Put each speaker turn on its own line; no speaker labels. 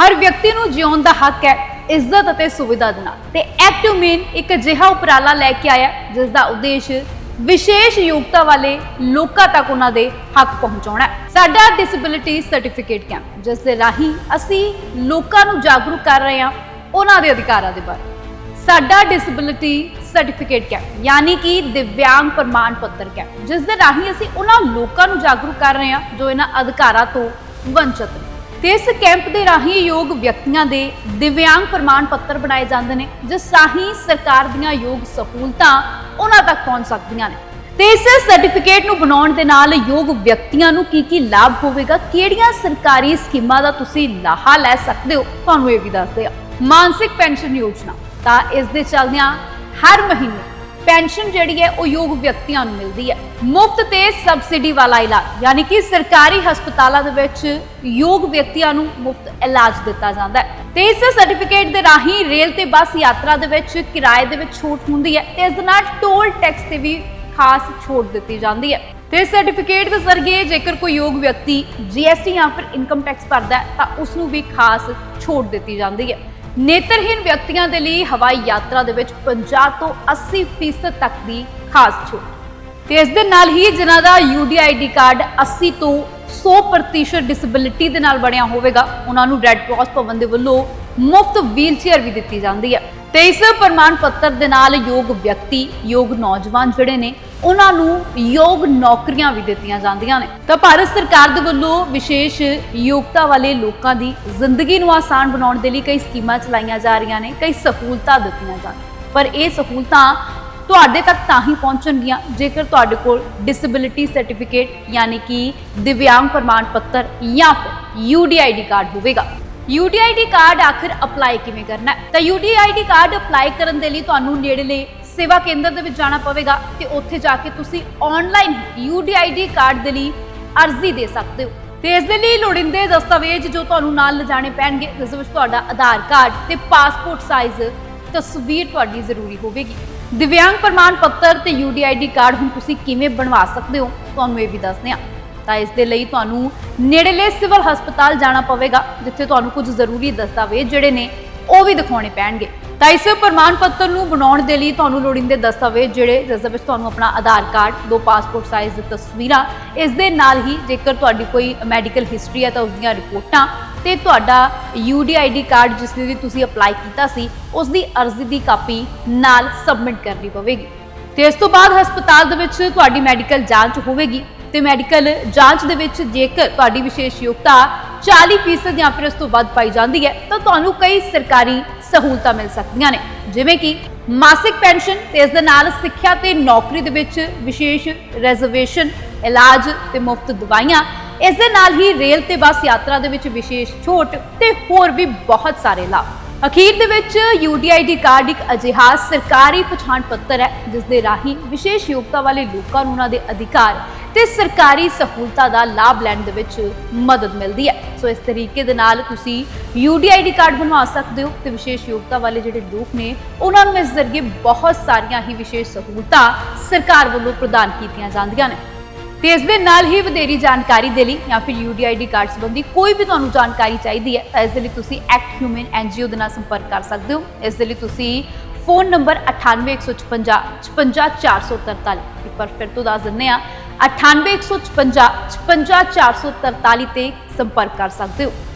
ਹਰ ਵਿਅਕਤੀ ਨੂੰ ਜਿਉਣ ਦਾ ਹੱਕ ਹੈ, ਇੱਜ਼ਤ ਅਤੇ ਸੁਵਿਧਾ ਦੇ ਨਾਲ। ਤੇ ਐਕਟਿਵ ਮੇਨ ਇੱਕ ਅਜਿਹਾ ਉਪਰਾਲਾ ਲੈ ਕੇ ਆਇਆ ਜਿਸ ਦਾ ਉਦੇਸ਼ ਵਿਸ਼ੇਸ਼ ਯੋਗਤਾ ਵਾਲੇ ਲੋਕਾਂ ਤੱਕ ਉਹਨਾਂ ਦੇ ਹੱਕ ਪਹੁੰਚਾਉਣਾ ਹੈ। ਸਾਡਾ ਡਿਸੇਬਿਲਿਟੀ ਸਰਟੀਫਿਕੇਟ ਕੈਂਪ ਜਿਸ ਦੇ ਰਾਹੀਂ ਅਸੀਂ ਲੋਕਾਂ ਨੂੰ ਜਾਗਰੂਕ ਕਰ ਰਹੇ ਹਾਂ ਉਹਨਾਂ ਦੇ ਅਧਿਕਾਰਾਂ ਦੇ ਬਾਰੇ। ਸਾਡਾ ਡਿਸੇਬਿਲਿਟੀ ਸਰਟੀਫਿਕੇਟ ਕੈਂਪ ਯਾਨੀ ਕਿ ਦਿਵਿਆਂਗ ਪ੍ਰਮਾਣ ਪੱਤਰ ਕੈਂਪ ਜਿਸ ਦੇ ਰਾਹੀਂ ਅਸੀਂ ਉਹਨਾਂ ਲੋਕਾਂ ਨੂੰ ਜਾਗਰੂਕ ਕਰ ਰਹੇ ਹਾਂ ਜੋ ਇਹਨਾਂ ਅਧਿਕਾਰਾਂ ਤੋਂ ਵੰਚਿਤ ਨੇ। ਤੇ ਇਸ ਕੈਂਪ ਦੇ ਰਾਹੀਂ ਯੋਗ ਵਿਅਕਤੀਆਂ ਦੇ ਦਿਵਿਆਂਗ ਪ੍ਰਮਾਣ ਪੱਤਰ ਬਣਾਏ ਜਾਂਦੇ ਨੇ ਜਿਸ ਰਾਹੀਂ ਸਰਕਾਰ ਦੀਆਂ ਯੋਗ ਸਹੂਲਤਾਂ ਉਹਨਾਂ ਤੱਕ ਪਹੁੰਚ ਸਕਦੀਆਂ ਨੇ। ਤੇ ਇਸ ਸਰਟੀਫਿਕੇਟ ਨੂੰ ਬਣਾਉਣ ਦੇ ਨਾਲ ਯੋਗ ਵਿਅਕਤੀਆਂ ਨੂੰ ਕੀ ਕੀ ਲਾਭ ਹੋਵੇਗਾ, ਕਿਹੜੀਆਂ ਸਰਕਾਰੀ ਸਕੀਮਾਂ ਦਾ ਤੁਸੀਂ ਲਾਹਾ ਲੈ ਸਕਦੇ ਹੋ, ਤੁਹਾਨੂੰ ਇਹ ਵੀ ਦੱਸਦੇ ਆ। ਮਾਨਸਿਕ ਪੈਨਸ਼ਨ ਯੋਜਨਾ ਤਾਂ ਇਸ ਦੇ ਚੱਲਦਿਆਂ ਹਰ ਮਹੀਨੇ ਪੈਨਸ਼ਨ ਜਿਹੜੀ ਹੈ ਉਹ ਯੋਗ ਵਿਅਕਤੀਆਂ ਨੂੰ ਮਿਲਦੀ ਹੈ। ਮੁਫਤ ਤੇ ਸਬਸਿਡੀ ਵਾਲਾ ਇਲਾਜ, ਯਾਨੀ ਕਿ ਸਰਕਾਰੀ ਹਸਪਤਾਲਾਂ ਦੇ ਵਿੱਚ ਯੋਗ ਵਿਅਕਤੀਆਂ ਨੂੰ ਮੁਫਤ ਇਲਾਜ ਦਿੱਤਾ ਜਾਂਦਾ ਹੈ। ਤੇ ਇਸ ਸਰਟੀਫਿਕੇਟ ਦੇ ਰਾਹੀਂ ਰੇਲ ਤੇ ਬੱਸ ਯਾਤਰਾ ਦੇ ਵਿੱਚ ਕਿਰਾਏ ਦੇ ਵਿੱਚ ਛੋਟ ਹੁੰਦੀ ਹੈ ਤੇ ਇਸ ਦੇ ਨਾਲ ਟੋਲ ਟੈਕਸ ਤੇ ਵੀ ਖਾਸ ਛੋਟ ਦਿੱਤੀ ਜਾਂਦੀ ਹੈ। ਤੇ ਸਰਟੀਫਿਕੇਟ ਦੇ ਜ਼ਰੀਏ ਜੇਕਰ ਕੋਈ ਯੋਗ ਵਿਅਕਤੀ GST ਜਾਂ ਫਿਰ ਇਨਕਮ ਟੈਕਸ ਭਰਦਾ ਹੈ ਤਾਂ ਉਸ ਨੂੰ ਵੀ ਖਾਸ ਛੋਟ ਦਿੱਤੀ ਜਾਂਦੀ ਹੈ। ਨੇਤਰਹੀਨ ਵਿਅਕਤੀਆਂ ਦੇ ਲਈ ਹਵਾਈ ਯਾਤਰਾ ਦੇ ਵਿੱਚ 50 ਤੋਂ 80% ਤੱਕ ਦੀ ਖਾਸ ਛੋਟ। ਤੇ ਇਸ ਦੇ ਨਾਲ ਹੀ ਜਿਨ੍ਹਾਂ ਦਾ UDID ਕਾਰਡ 80 ਤੋਂ 100% ਡਿਸੇਬਿਲਿਟੀ ਦੇ ਨਾਲ ਬਣਿਆ ਹੋਵੇਗਾ, ਉਹਨਾਂ ਨੂੰ ਰੈੱਡ ਕਰਾਸ ਭਵਨ ਦੇ ਵੱਲੋਂ ਮੁਫਤ ਵੀਲਚੇਅਰ ਵੀ ਦਿੱਤੀ ਜਾਂਦੀ ਹੈ। ਤੇ ਇਸ ਪ੍ਰਮਾਣ ਪੱਤਰ ਦੇ ਨਾਲ ਯੋਗ ਵਿਅਕਤੀ, ਯੋਗ ਨੌਜਵਾਨ ਜਿਹੜੇ ਨੇ, ਉਹਨਾਂ ਨੂੰ ਯੋਗ ਨੌਕਰੀਆਂ ਵੀ ਦਿੱਤੀਆਂ ਜਾਂਦੀਆਂ ਨੇ। ਤਾਂ ਭਾਰਤ ਸਰਕਾਰ ਦੇ ਵੱਲੋਂ ਵਿਸ਼ੇਸ਼ ਯੋਗਤਾ ਵਾਲੇ ਲੋਕਾਂ ਦੀ ਜ਼ਿੰਦਗੀ ਨੂੰ ਆਸਾਨ ਬਣਾਉਣ ਦੇ ਲਈ ਕਈ ਸਕੀਮਾਂ ਚਲਾਈਆਂ ਜਾ ਰਹੀਆਂ ਨੇ, ਕਈ ਸਹੂਲਤਾਂ ਦਿੱਤੀਆਂ ਜਾ ਰਹੀਆਂ ਪਰ ਇਹ ਸਹੂਲਤਾਂ ਤੁਹਾਡੇ ਤੱਕ ਤਾਂ ਹੀ ਪਹੁੰਚਣਗੀਆਂ, ਜੇਕਰ ਤੁਹਾਡੇ ਕੋਲ ਡਿਸੇਬਿਲਿਟੀ ਸਰਟੀਫਿਕੇਟ ਯਾਨੀ ਕਿ ਦਿਵਿਆਂਗ ਪ੍ਰਮਾਣ ਪੱਤਰ ਜਾਂ ਫਿਰ UDID ਕਾਰਡ ਹੋਵੇਗਾ। UDID ਕਾਰਡ ਆਖਿਰ ਅਪਲਾਈ ਕਿਵੇਂ ਕਰਨਾ? ਹੈ ਤਾਂ UDID ਕਾਰਡ ਅਪਲਾਈ ਕਰਨ ਦੇ ਲਈ ਤੁਹਾਨੂੰ ਨੇੜਲੇ ਸੇਵਾ ਕੇਂਦਰ ਦੇ ਵਿੱਚ ਜਾਣਾ ਪਵੇਗਾ ਤੇ ਉੱਥੇ ਜਾ ਕੇ ਤੁਸੀਂ ਆਨਲਾਈਨ UDID ਕਾਰਡ ਦੇ ਲਈ ਅਰਜ਼ੀ ਦੇ ਸਕਦੇ ਹੋ। ਤੇ ਇਸ ਦੇ ਲਈ ਲੋੜੀਂਦੇ ਦਸਤਾਵੇਜ਼ ਜੋ ਤੁਹਾਨੂੰ ਨਾਲ ਲਿਜਾਣੇ ਪੈਣਗੇ, ਜਿਸ ਵਿੱਚ ਤੁਹਾਡਾ ਆਧਾਰ ਕਾਰਡ ਤੇ ਪਾਸਪੋਰਟ ਸਾਈਜ਼ ਤਸਵੀਰ ਤੁਹਾਡੀ ਜ਼ਰੂਰੀ ਹੋਵੇਗੀ। ਦਿਵਿਆਂਗ ਪ੍ਰਮਾਣ ਪੱਤਰ ਤੇ UDID ਕਾਰਡ ਹੁਣ ਤੁਸੀਂ ਕਿਵੇਂ ਬਣਵਾ ਸਕਦੇ ਹੋ, ਤੁਹਾਨੂੰ ਇਹ ਵੀ ਦੱਸਦੇ ਹਾਂ। ਤਾਂ ਇਸ ਦੇ ਲਈ ਤੁਹਾਨੂੰ ਨੇੜਲੇ ਸਿਵਲ ਹਸਪਤਾਲ ਜਾਣਾ ਪਵੇਗਾ, ਜਿੱਥੇ ਤੁਹਾਨੂੰ ਕੁਝ ਜ਼ਰੂਰੀ ਦਸਤਾਵੇਜ਼ ਜਿਹੜੇ ਨੇ ਉਹ ਵੀ ਦਿਖਾਉਣੇ ਪੈਣਗੇ। ਤਾਂ ਇਸ ਪ੍ਰਮਾਣ ਪੱਤਰ ਨੂੰ ਬਣਾਉਣ ਦੇ ਲਈ ਤੁਹਾਨੂੰ ਲੋੜੀਂਦੇ ਦਸਤਾਵੇਜ਼ ਜਿਹੜੇ, ਜਿਸ ਦੇ ਵਿੱਚ ਤੁਹਾਨੂੰ ਆਪਣਾ ਆਧਾਰ ਕਾਰਡ, ਦੋ ਪਾਸਪੋਰਟ ਸਾਈਜ਼ ਤਸਵੀਰਾਂ, ਇਸ ਦੇ ਨਾਲ ਹੀ ਜੇਕਰ ਤੁਹਾਡੀ ਕੋਈ ਮੈਡੀਕਲ ਹਿਸਟਰੀ ਹੈ ਤਾਂ ਉਸ ਦੀਆਂ ਰਿਪੋਰਟਾਂ ਤੇ ਤੁਹਾਡਾ UDID ਕਾਰਡ ਜਿਸ ਲਈ ਤੁਸੀਂ ਅਪਲਾਈ ਕੀਤਾ ਸੀ, ਉਸ ਦੀ ਅਰਜ਼ੀ ਦੀ ਕਾਪੀ ਨਾਲ ਸਬਮਿਟ ਕਰਨੀ ਪਵੇਗੀ। ਤੇ ਇਸ ਤੋਂ ਬਾਅਦ ਹਸਪਤਾਲ ਦੇ ਵਿੱਚ ਤੁਹਾਡੀ ਮੈਡੀਕਲ ਜਾਂਚ ਹੋਵੇਗੀ। ਤੇ ਮੈਡੀਕਲ ਜਾਂਚ ਦੇ ਵਿੱਚ ਜੇਕਰ ਤੁਹਾਡੀ ਵਿਸ਼ੇਸ਼ ਯੋਗਤਾ 40% ਜਾਂ ਫਿਰ ਇਸ ਤੋਂ ਵੱਧ ਪਾਈ ਜਾਂਦੀ ਹੈ, ਤਾਂ ਤੁਹਾਨੂੰ ਕਈ ਸਰਕਾਰੀ ਸਹੂਲਤਾਂ ਮਿਲ ਸਕਦੀਆਂ ਨੇ। ਜਿਵੇਂ ਕਿ ਮਾਸਿਕ ਪੈਨਸ਼ਨ ਤੇ ਇਸ ਦੇ ਨਾਲ ਸਿੱਖਿਆ ਤੇ ਨੌਕਰੀ ਦੇ ਵਿੱਚ ਵਿਸ਼ੇਸ਼ ਰਿਜ਼ਰਵੇਸ਼ਨ ਇਲਾਜ ਤੇ ਮੁਫਤ ਦਵਾਈਆਂ, ਇਸ ਦੇ ਨਾਲ ਹੀ ਰੇਲ ਤੇ ਬੱਸ ਯਾਤਰਾ ਦੇ ਵਿੱਚ ਵਿਸ਼ੇਸ਼ ਛੋਟ ਤੇ ਹੋਰ ਵੀ ਬਹੁਤ ਸਾਰੇ ਲਾਭ। ਅਖੀਰ ਦੇ ਵਿੱਚ UDID ਕਾਰਡ ਇੱਕ ਅਜਿਹਾ ਸਰਕਾਰੀ ਪਛਾਣ ਪੱਤਰ ਹੈ, ਜਿਸ ਦੇ ਰਾਹੀਂ ਵਿਸ਼ੇਸ਼ ਯੋਗਤਾ ਵਾਲੇ ਲੋਕਾਂ ਨੂੰ ਉਹਨਾਂ ਦੇ ਅਧਿਕਾਰ ਤੇ ਸਰਕਾਰੀ ਸਹੂਲਤਾਂ ਦਾ ਲਾਭ ਲੈਣ ਦੇ ਵਿੱਚ ਮਦਦ ਮਿਲਦੀ ਹੈ। ਸੋ ਇਸ ਤਰੀਕੇ ਦੇ ਨਾਲ ਤੁਸੀਂ UDID ਕਾਰਡ ਬਣਵਾ ਸਕਦੇ ਹੋ ਤੇ ਵਿਸ਼ੇਸ਼ ਯੋਗਤਾ ਵਾਲੇ ਜਿਹੜੇ ਲੋਕ ਨੇ, ਉਹਨਾਂ ਨੂੰ ਇਸ ਜ਼ਰੀਏ ਬਹੁਤ ਸਾਰੀਆਂ ਹੀ ਵਿਸ਼ੇਸ਼ ਸਹੂਲਤਾਂ ਸਰਕਾਰ ਵੱਲੋਂ ਪ੍ਰਦਾਨ ਕੀਤੀਆਂ ਜਾਂਦੀਆਂ ਨੇ। ਤੇ ਇਸ ਦੇ ਨਾਲ ਹੀ ਵਧੇਰੀ ਜਾਣਕਾਰੀ ਦੇ ਲਈ ਜਾਂ ਫਿਰ UDID ਕਾਰਡ ਸੰਬੰਧੀ ਕੋਈ ਵੀ ਤੁਹਾਨੂੰ ਜਾਣਕਾਰੀ ਚਾਹੀਦੀ ਹੈ, ਤਾਂ ਇਸ ਦੇ ਲਈ ਤੁਸੀਂ ਐਕਟ ਹਿਊਮਨ ਐਨਜੀਓ ਦੇ ਨਾਲ ਸੰਪਰਕ ਕਰ ਸਕਦੇ ਹੋ। ਇਸ ਦੇ ਲਈ ਤੁਸੀਂ ਫੋਨ ਨੰਬਰ 98156 55443 ਇੱਕ ਵਾਰ ਫਿਰ ਤੋਂ ਦੱਸ ਦਿੰਦੇ ਆ 98156 55443 ਤੇ ਸੰਪਰਕ ਕਰ ਸਕਦੇ ਹੋ।